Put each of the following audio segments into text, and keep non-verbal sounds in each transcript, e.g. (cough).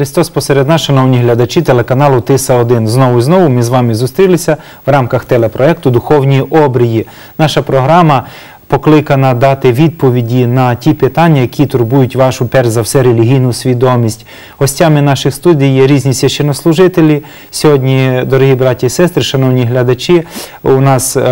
Христос посеред нас, шановні глядачі телеканалу Тиса 1 Знову і знову ми з вами зустрілися в рамках телепроекту Духовні обрії. Наша програма покликана дати відповіді на ті питання, які турбують вашу, перш за все, релігійну свідомість. Гостями наших студій є різні священнослужителі. Сьогодні, дорогі браті і сестри, шановні глядачі, у нас е,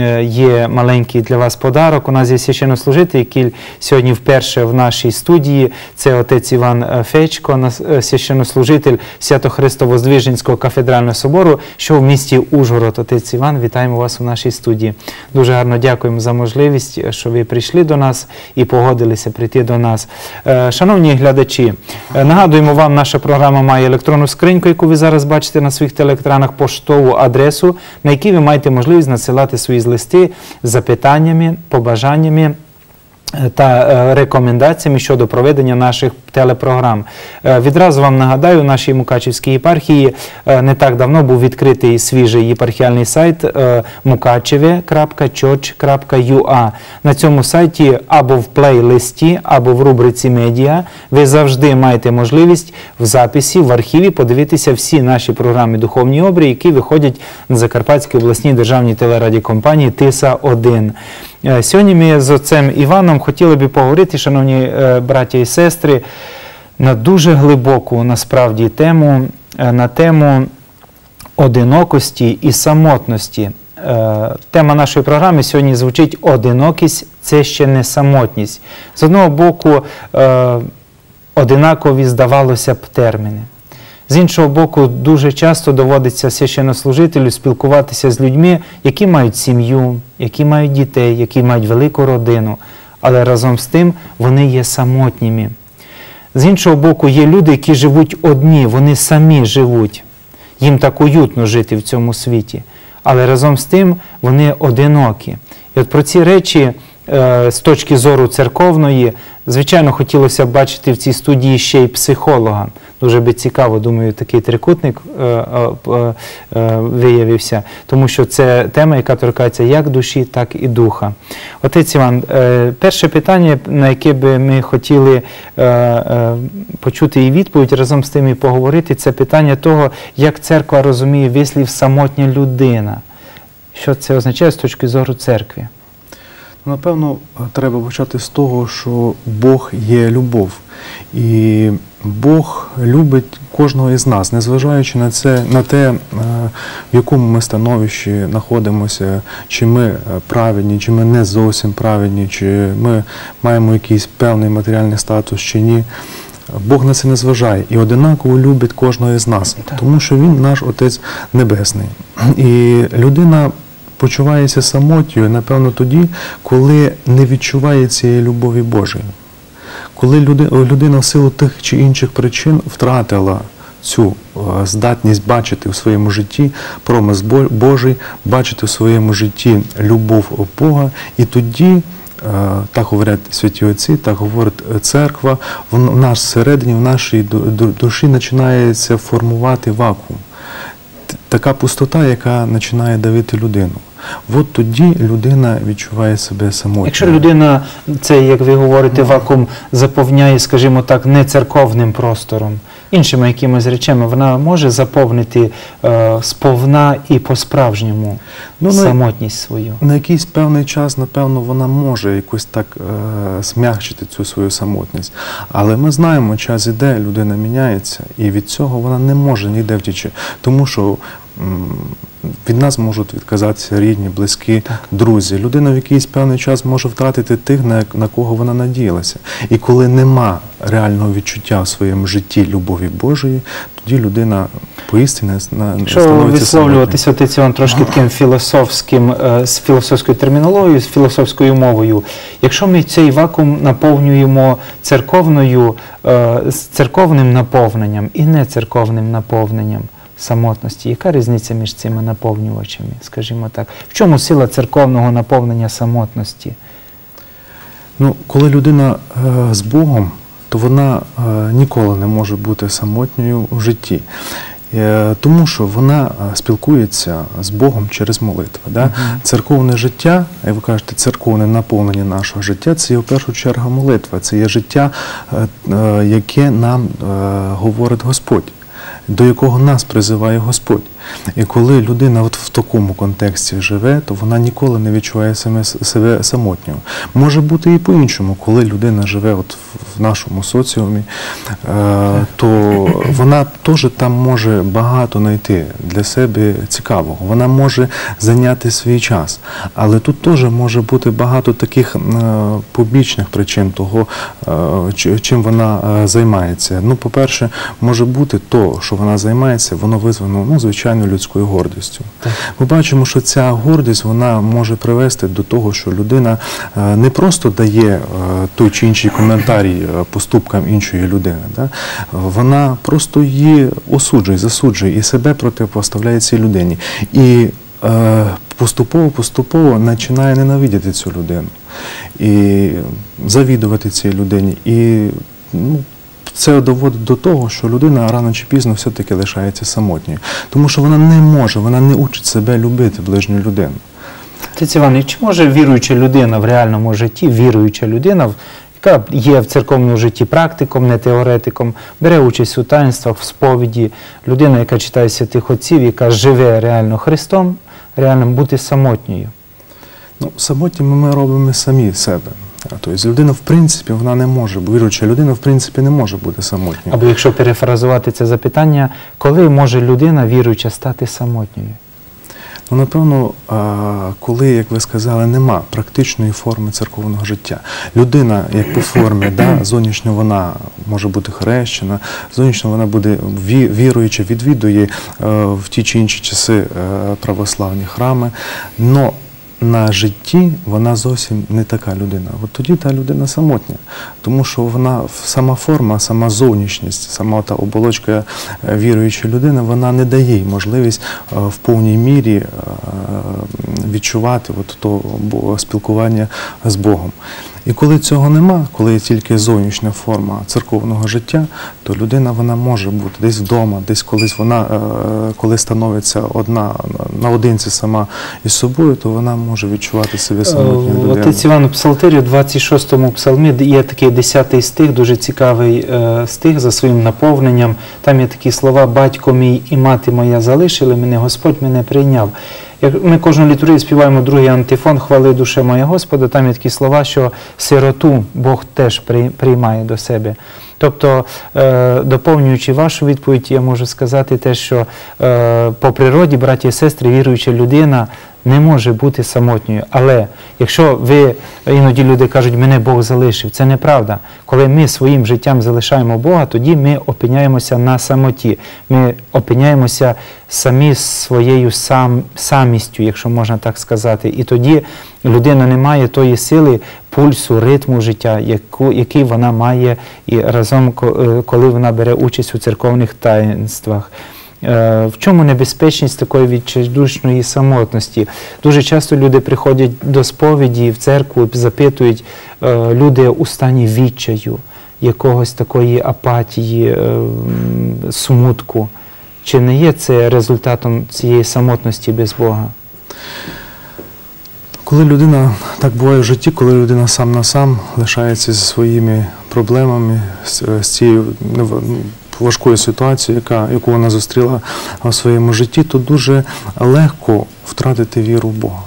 е, є маленький для вас подарок. У нас є священнослужитель, який сьогодні вперше в нашій студії. Це отець Іван е, Фечко, священнослужитель Свято-Христово-Здвиженського кафедрального собору, що в місті Ужгород. Отець Іван, вітаємо вас у нашій студії. Дуже гарно дякуємо за можливість, е, що ви прийшли до нас і погодилися прийти до нас. Е, Шановні глядачі, е, нагадуємо вам, наша програма має електронну скриньку, яку ви зараз бачите на своїх телеекранах, поштову адресу, на якій ви маєте можливість надсилати свої листи з запитаннями, побажаннями та е, рекомендаціями щодо проведення наших телепрограм. Е, Відразу вам нагадаю, у нашій Мукачівській єпархії е, не так давно був відкритий свіжий єпархіальний сайт mukacheve.church.ua. На цьому сайті або в плейлисті, або в рубриці медіа ви завжди маєте можливість в записі в архіві подивитися всі наші програми Духовні обрії, які виходять на Закарпатській обласній державній телерадіокомпанії Тиса 1 Е, Сьогодні ми з отцем Іваном хотіли би поговорити, шановні е, браття і сестри, на дуже глибоку насправді тему, е, на тему одинокості і самотності. Е, Тема нашої програми сьогодні звучить одинокість це ще не самотність. З одного боку, е, одинакові здавалося б терміни. З іншого боку, дуже часто доводиться священнослужителю спілкуватися з людьми, які мають сім'ю, які мають дітей, які мають велику родину, але разом з тим вони є самотніми. З іншого боку, є люди, які живуть одні, вони самі живуть. Їм так уютно жити в цьому світі. Але разом з тим вони одинокі. І от про ці речі з точки зору церковної, звичайно, хотілося б бачити в цій студії ще й психолога. Дуже би цікаво, думаю, такий трикутник е, е, е, е, виявився, тому що це тема, яка торкається як душі, так і духа. Отець Іван, е, перше питання, на яке би ми хотіли е, е, почути і відповідь разом з тим і поговорити, це питання того, як церква розуміє вислів самотня людина. Що це означає з точки зору церкви? Напевно, треба почати з того, що Бог є любов. І Бог любить кожного із нас, незважаючи на це, на те, е, в якому ми становищі знаходимося, чи ми е, праведні, чи ми не зовсім праведні, чи ми маємо якийсь певний матеріальний статус, чи ні. Бог на це не зважає і одинаково любить кожного із нас, тому що Він наш Отець Небесний. І людина почувається самотньою, напевно, тоді, коли не відчуває цієї любові Божої. Коли людина в силу тих чи інших причин втратила цю е, здатність бачити в своєму житті промис Божий, бачити в своєму житті любов Бога, і тоді, е, так говорять святі отці, так говорить церква, в нас всередині, в нашій ду- ду- душі починається формувати вакуум. Така пустота, яка починає давити людину. От тоді людина відчуває себе самотньою. Якщо людина, це, як ви говорите, вакуум заповняє, скажімо так, не церковним простором, іншими якимись речами, вона може заповнити е, сповна і по-справжньому Ну, самотність свою. На якийсь певний час, напевно, вона може якось так е, смягчити цю свою самотність. Але ми знаємо, час іде, людина міняється, і від цього вона не може ніде втічі. Тому що м, від нас можуть відказатися рідні, близькі, друзі. Людина в якийсь певний час може втратити тих, на, на кого вона надіялася. І коли нема реального відчуття в своєму житті любові Божої, тоді людина поістині на Якщо висловлюватися отець Іван трошки таким філософським, е, з філософською термінологією, з філософською мовою, якщо ми цей вакуум наповнюємо церковною, е, з церковним наповненням і нецерковним наповненням самотності, яка різниця між цими наповнювачами, скажімо так? В чому сила церковного наповнення самотності? Ну, коли людина е, з Богом, то вона е, ніколи не може бути самотньою в житті. Е, Тому що вона спілкується з Богом через молитву. Да? Церковне життя, як ви кажете, церковне наповнення нашого життя це є в першу чергу молитва. Це є життя, яке нам говорить Господь, до якого нас призиває Господь. І коли людина от в такому контексті живе, то вона ніколи не відчуває себе самотньою. Може бути і по-іншому, коли людина живе от в- нашому соціумі, е, то вона теж там може багато знайти для себе цікавого. Вона може зайняти свій час. Але тут теж може бути багато таких е, побічних причин того, е, чим вона займається. Ну, по-перше, може бути то, що вона займається, воно визвано ну, звичайно людською гордістю. Ми бачимо, що ця гордість вона може привести до того, що людина е, не просто дає е, той чи інший коментарій е, поступкам іншої людини. Да? Вона просто її осуджує, засуджує і себе протипоставляє цій людині. І е, поступово, поступово починає ненавидіти цю людину і завідувати цій людині. І ну, це доводить до того, що людина рано чи пізно все-таки лишається самотньою, тому що вона не може, вона не учить себе любити ближню людину. Отець Іван, чи може віруюча людина в реальному житті, віруюча людина, яка є в церковному житті практиком, не теоретиком, бере участь у таїнствах, в сповіді, людина, яка читає святих отців, яка живе реально Христом, реально бути самотньою. Ну, самотніми ми робимо самі себе. Тобто людина, в принципі, вона не може, віруюча людина, в принципі, не може бути самотньою. Або якщо перефразувати це запитання, коли може людина віруюча стати самотньою? Ну, напевно, коли, як ви сказали, нема практичної форми церковного життя. Людина, як по формі, да, (coughs) зовнішньо вона може бути хрещена, зовнішньо вона буде ві- віруюча, відвідує е, в ті чи інші часи е, православні храми. Но на житті вона зовсім не така людина. От тоді та людина самотня, тому що вона сама форма, сама зовнішність, сама та оболочка е, віруючої людини, вона не дає їй можливість е, в повній мірі е, відчувати от то спілкування з Богом. І коли цього нема, коли є тільки зовнішня форма церковного життя, то людина вона може бути десь вдома, десь колись вона, е, коли становиться одна наодинці сама із собою, то вона може відчувати себе самотньою Е, людиною. Отець Іван у Псалтирі, у 26-му псалмі є такий 10-й стих, дуже цікавий е, стих за своїм наповненням. Там є такі слова Батько мій і мати моя залишили мене, Господь мене прийняв. Ми кожну літургію співаємо другий антифон Хвали душе моя Господа, там є такі слова, що сироту Бог теж приймає до себе. Тобто, е, доповнюючи вашу відповідь, я можу сказати те, що е, по природі, браті і сестри, віруюча людина не може бути самотньою. Але якщо ви іноді люди кажуть, мене Бог залишив, це неправда. Коли ми своїм життям залишаємо Бога, тоді ми опиняємося на самоті. Ми опиняємося самі своєю сам, самістю, якщо можна так сказати. І тоді людина не має тої сили, пульсу, ритму життя, яку, який вона має і разом, е, коли вона бере участь у церковних таїнствах. Е, В чому небезпечність такої відчайдушної самотності? Дуже часто люди приходять до сповіді в церкву, запитують е, люди у стані відчаю, якогось такої апатії, е, смутку. Чи не є це результатом цієї самотності без Бога? Коли людина так буває в житті, коли людина сам на сам лишається зі своїми проблемами, з, з цією нев- ситуації, яка, яку вона зустріла в своєму житті, то дуже легко втратити віру в Бога.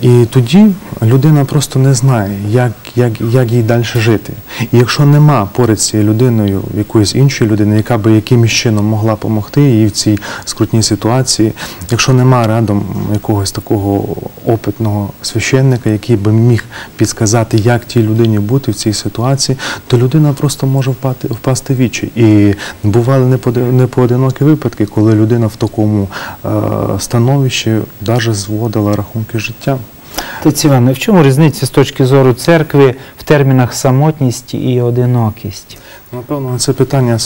І тоді людина просто не знає, як, як, як їй далі жити. І якщо нема поряд з цією людиною якоїсь іншої людини, яка би якимось чином могла допомогти їй в цій скрутній ситуації, якщо нема рядом якогось такого опитного священника, який би міг підсказати, як тій людині бути в цій ситуації, то людина просто може впасти, впасти в відчай. І бували непоодинокі випадки, коли людина в такому е, становищі навіть зводила рахунки життя. Іване, в чому різниця з точки зору церкви в термінах самотність і одинокість? Напевно, на це питання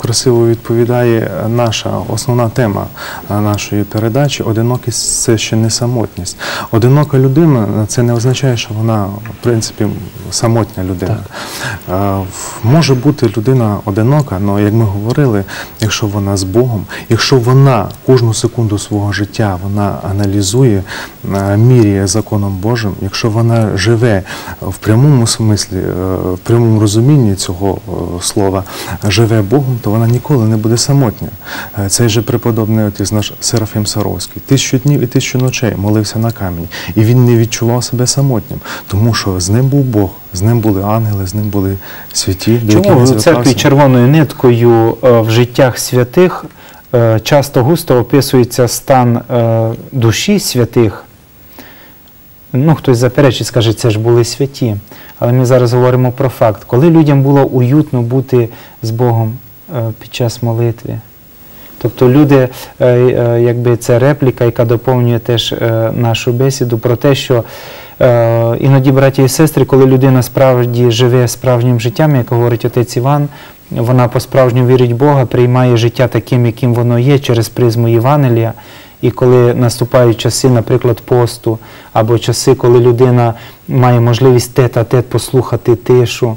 красиво відповідає наша основна тема нашої передачі. Одинокість це ще не самотність. Одинока людина це не означає, що вона в принципі самотня людина. В- Може бути людина одинока, але як ми говорили, якщо вона з Богом, якщо вона кожну секунду свого життя вона аналізує, міряє законом Божим, якщо вона живе в прямому смислі, е, в прямому розумінні цього е, слова, живе Богом, то вона ніколи не буде самотня. Е, Цей же преподобний отець наш Серафім Саровський тисячу днів і тисячу ночей молився на камені, і він не відчував себе самотнім, тому що з ним був Бог, з ним були ангели, з ним були святі. Чому в церкві червоною ниткою в життях святих часто густо описується стан душі святих? Ну, хтось заперечить, скаже, це ж були святі. Але ми зараз говоримо про факт. Коли людям було уютно бути з Богом е, під час молитви. Тобто люди, е, е, якби це репліка, яка доповнює теж нашу бесіду про те, що іноді, браті і сестри, коли людина справді живе справжнім життям, як говорить отець Іван, вона по-справжньому вірить в Бога, приймає життя таким, яким воно є, через призму Євангелія. І коли наступають часи, наприклад, посту, або часи, коли людина має можливість тет-а-тет послухати тишу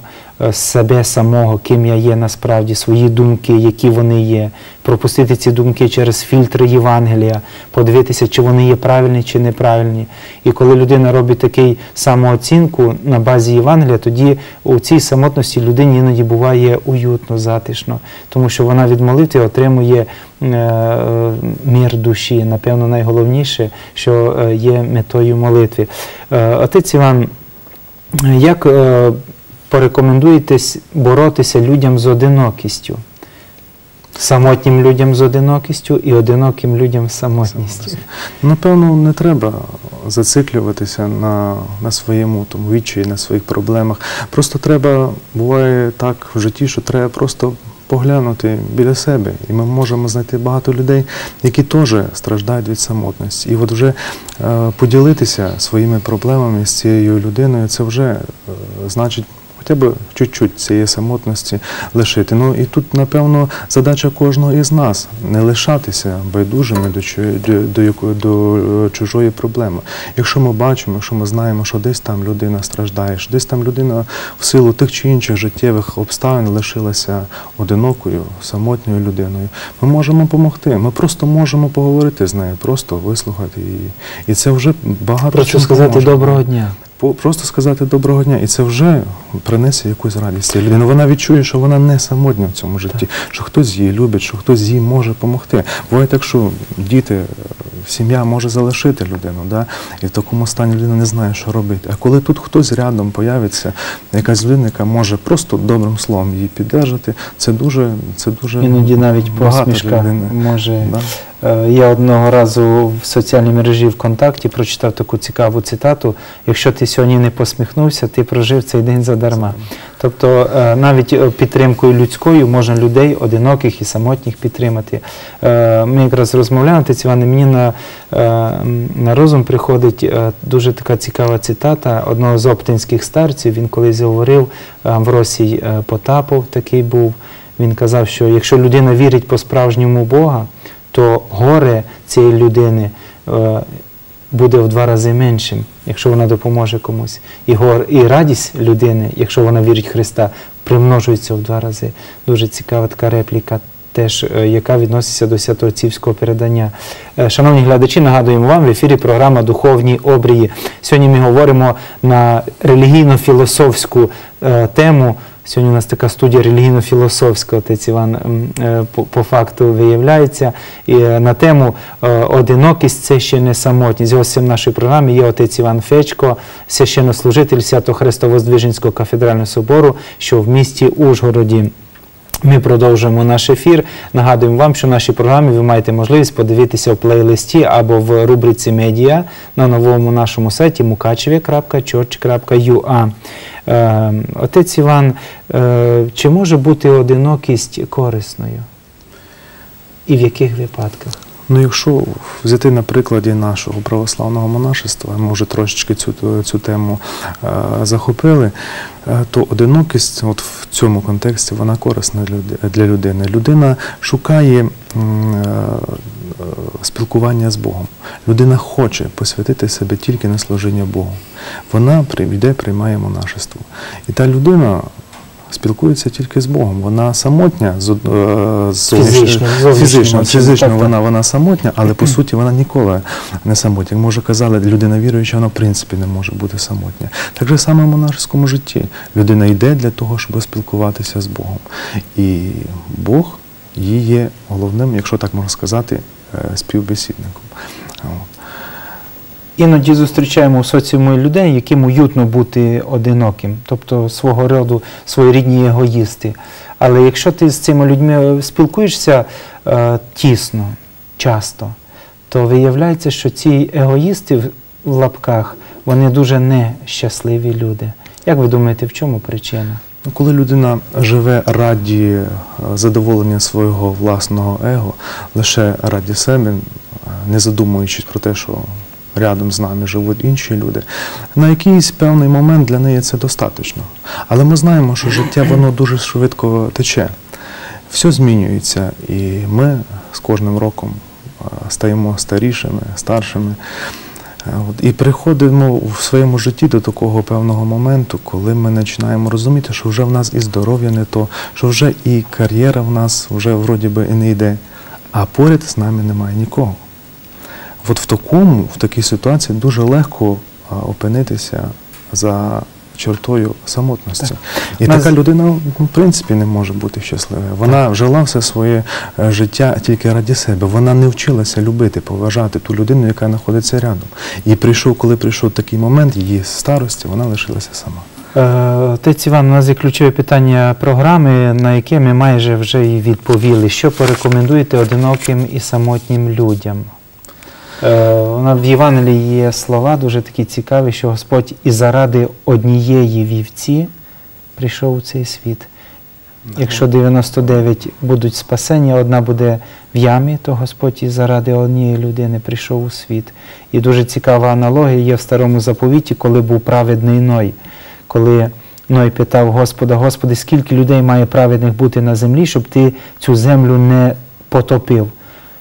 себе самого, ким я є насправді, свої думки, які вони є, пропустити ці думки через фільтри Євангелія, подивитися, чи вони є правильні чи неправильні. І коли людина робить такий самооцінку на базі Євангелія, тоді у цій самотності людині іноді буває уютно, затишно, тому що вона від молитви отримує е, е, мір душі. Напевно, найголовніше, що е, є метою молитви. Е, Отець Іван, як е, порекомендуєте боротися людям з одинокістю? Самотнім людям з одинокістю і одиноким людям з самотністю. Напевно, не треба зациклюватися на, на своєму тому відчаї, на своїх проблемах. Просто треба, буває так в житті, що треба просто поглянути біля себе. І ми можемо знайти багато людей, які теж страждають від самотності. І от вже е, поділитися своїми проблемами з цією людиною, це вже е, значить. Хоча б чуть-чуть цієї самотності лишити. Ну і тут, напевно, задача кожного із нас не лишатися байдужими до, до, до, до е, чужої проблеми. Якщо ми бачимо, якщо ми знаємо, що десь там людина страждає, що десь там людина в силу тих чи інших життєвих обставин лишилася одинокою, самотньою людиною, ми можемо допомогти. Ми просто можемо поговорити з нею, просто вислухати її. І це вже багато Просто сказати поможе. доброго дня. Просто сказати доброго дня, і це вже принесе якусь радість цій людині. Вона відчує, що вона не самотня в цьому житті, що хтось її любить, що хтось їй може допомогти. Буває так, що діти, е, сім'я може залишити людину, да? і в такому стані людина не знає, що робити. А коли тут хтось рядом появиться, якась людина, яка може просто добрим словом її піддержати, це дуже, це дуже Іноді навіть посмішка може. Да. Е, Я одного разу в соціальній мережі ВКонтакті прочитав таку цікаву цитату: якщо ти сьогодні не посміхнувся, ти прожив цей день задарма. Тобто е, навіть е, підтримкою людською можна людей одиноких і самотніх підтримати. Ми якраз розмовляли, отець Іване, мені на, на розум приходить дуже така цікава цитата одного з оптинських старців. Він колись говорив, Амвросій е, Потапов такий був. Він казав, що якщо людина вірить по-справжньому Бога, то горе цієї людини е, буде в два рази меншим, якщо вона допоможе комусь. І, гор, і радість людини, якщо вона вірить в Христа, примножується в два рази. Дуже цікава така репліка. Теж, е, яка відноситься до святоотцівського передання. Е, Шановні глядачі, нагадуємо вам в ефірі програма Духовні обрії. Сьогодні ми говоримо на релігійно-філософську тему. Сьогодні у нас така студія релігійно-філософська, отець Іван е, по, факту виявляється. І е, на тему е, одинокість це ще не самотність. Гостем нашої програми є отець Іван Фечко, священнослужитель Свято-Христовоздвиженського кафедрального собору, що в місті Ужгороді. Ми продовжуємо наш ефір. Нагадуємо вам, що в нашій програмі ви маєте можливість подивитися в плейлисті або в рубриці медіа на новому нашому сайті mukachevе.church.ua. Е, Отець Іван, е, чи може бути одинокість корисною? І в яких випадках? Ну, якщо взяти на прикладі нашого православного монашества, ми вже трошечки цю, цю тему е, захопили, е, то одинокість от в цьому контексті вона корисна для, людини. Людина шукає е, спілкування з Богом. Людина хоче посвятити себе тільки на служіння Богу. Вона прийде, приймає монашество. І та людина. Спілкується тільки з Богом. Вона самотня з, е, Фізично, фізично, вона, вона самотня, але по суті вона ніколи не самотня. Як може казали, людина віруюча, вона в принципі не може бути самотня. Так же саме в монашеському житті. Людина йде для того, щоб спілкуватися з Богом. І Бог її є головним, якщо так можна сказати, е, співбесідником. Іноді зустрічаємо у соціумі людей, яким уютно бути одиноким, тобто свого роду своєрідні егоїсти. Але якщо ти з цими людьми спілкуєшся е, тісно, часто, то виявляється, що ці егоїсти в- в лапках вони дуже нещасливі люди. Як ви думаєте, в чому причина? Ну, Коли людина живе раді е, задоволення свого власного его, лише раді себе, е, не задумуючись про те, що рядом з нами живуть інші люди, на якийсь певний момент для неї це достатньо. Але ми знаємо, що життя воно дуже швидко тече. Все змінюється, і ми з кожним роком стаємо старішими, старшими. І приходимо в своєму житті до такого певного моменту, коли ми починаємо розуміти, що вже в нас і здоров'я не то, що вже і кар'єра в нас вже вроді би і не йде, а поряд з нами немає нікого. От в такому, в такій ситуації дуже легко опинитися за чертою самотності. І Нас- така людина, в принципі, не може бути щасливою. Вона жила все своє е, життя тільки раді себе. Вона не вчилася любити, поважати ту людину, яка знаходиться рядом. І прийшов, коли прийшов такий момент її старості, вона лишилася сама. Е, Отець Іван, у нас є ключове питання програми, на яке ми майже вже і відповіли. Що порекомендуєте одиноким і самотнім людям? Е, В Євангелії є слова дуже такі цікаві, що Господь і заради однієї вівці прийшов у цей світ. Якщо 99 будуть спасені, одна буде в ямі, то Господь і заради однієї людини прийшов у світ. І дуже цікава аналогія є в старому заповіті, коли був праведний Ной. Коли Ной питав Господа, Господи, скільки людей має праведних бути на землі, щоб ти цю землю не потопив.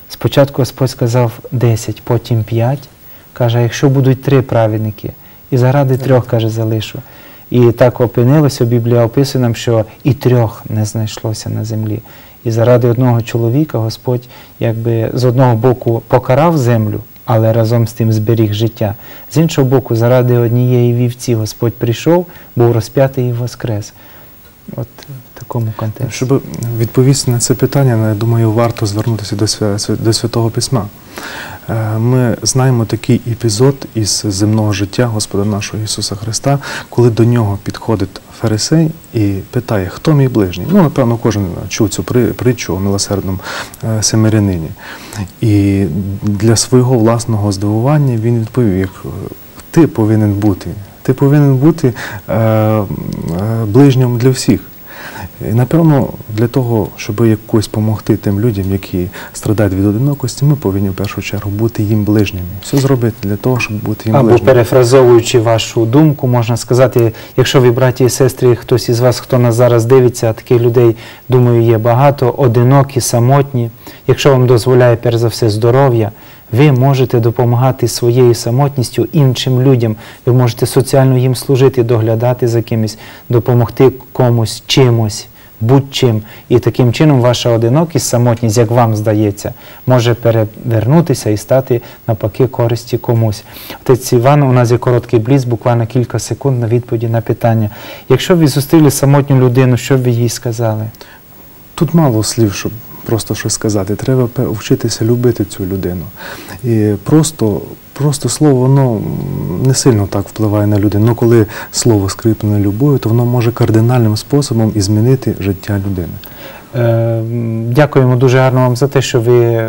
Спочатку Господь сказав 10, потім 5. Каже, якщо будуть три праведники, і заради трьох, каже, залишу. І так опинилося, Біблія описує нам, що і трьох не знайшлося на землі. І заради одного чоловіка Господь якби з одного боку покарав землю, але разом з тим зберіг життя. З іншого боку, заради однієї вівці Господь прийшов, був розп'ятий і воскрес. От в такому контексті. Щоб відповісти на це питання, я думаю, варто звернутися до, свя- до Святого Письма. Е, Ми знаємо такий епізод із земного життя Господа нашого Ісуса Христа, коли до нього підходить фарисей і питає, хто мій ближній? Ну, напевно, кожен чув цю притчу у милосердному е, семирянині. І для свого власного здивування він відповів, ти повинен бути. Ти повинен бути е, е, ближнім для всіх. І, напевно, для того, щоб якось допомогти тим людям, які страдають від одинокості, ми повинні в першу чергу бути їм ближніми. Все зробити для того, щоб бути їм Або ближніми. перефразовуючи вашу думку, можна сказати, якщо ви, браті і сестри, хтось із вас, хто нас зараз дивиться, таких людей, думаю, є багато, одинокі, самотні. Якщо вам дозволяє, перш за все, здоров'я, ви можете допомагати своєю самотністю іншим людям. Ви можете соціально їм служити, доглядати за кимось, допомогти комусь чимось. Будь-чим. І таким чином ваша одинокість, самотність, як вам здається, може перевернутися і стати навпаки користі комусь. Отець Іван, у нас є короткий бліц, буквально кілька секунд на відповіді на питання. Якщо ви зустріли самотню людину, що б ви їй сказали? Тут мало слів, щоб просто щось сказати. Треба вчитися любити цю людину. І просто, просто слово воно не сильно так впливає на людину. Ну, коли слово скріплене любов'ю, то воно може кардинальним способом і змінити життя людини. Е, Дякуємо дуже гарно вам за те, що ви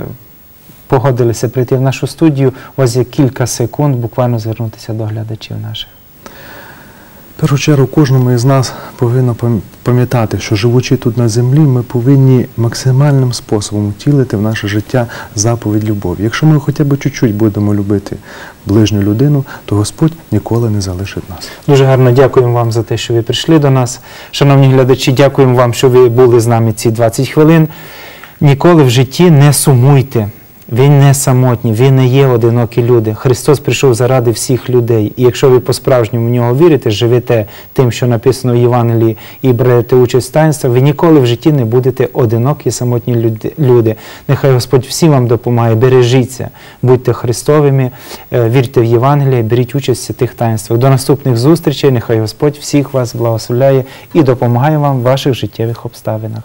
погодилися прийти в нашу студію. У вас є кілька секунд буквально звернутися до глядачів наших. В першу чергу кожному із нас повинно пам- пам'ятати, що живучи тут на землі, ми повинні максимальним способом втілити в наше життя заповідь любові. Якщо ми хоча б чуть-чуть будемо любити ближню людину, то Господь ніколи не залишить нас. Дуже гарно дякуємо вам за те, що ви прийшли до нас. Шановні глядачі, дякуємо вам, що ви були з нами ці 20 хвилин. Ніколи в житті не сумуйте. Ви не самотні, ви не є одинокі люди. Христос прийшов заради всіх людей. І якщо ви по-справжньому в нього вірите, живете тим, що написано в Євангелії, і берете участь в таїнствах, ви ніколи в житті не будете одинокі, самотні люди-. Нехай Господь всім вам допомагає. Бережіться, будьте Христовими, е, вірте в Євангеліє, беріть участь в тих таїнствах. До наступних зустрічей. Нехай Господь всіх вас благословляє і допомагає вам в ваших життєвих обставинах.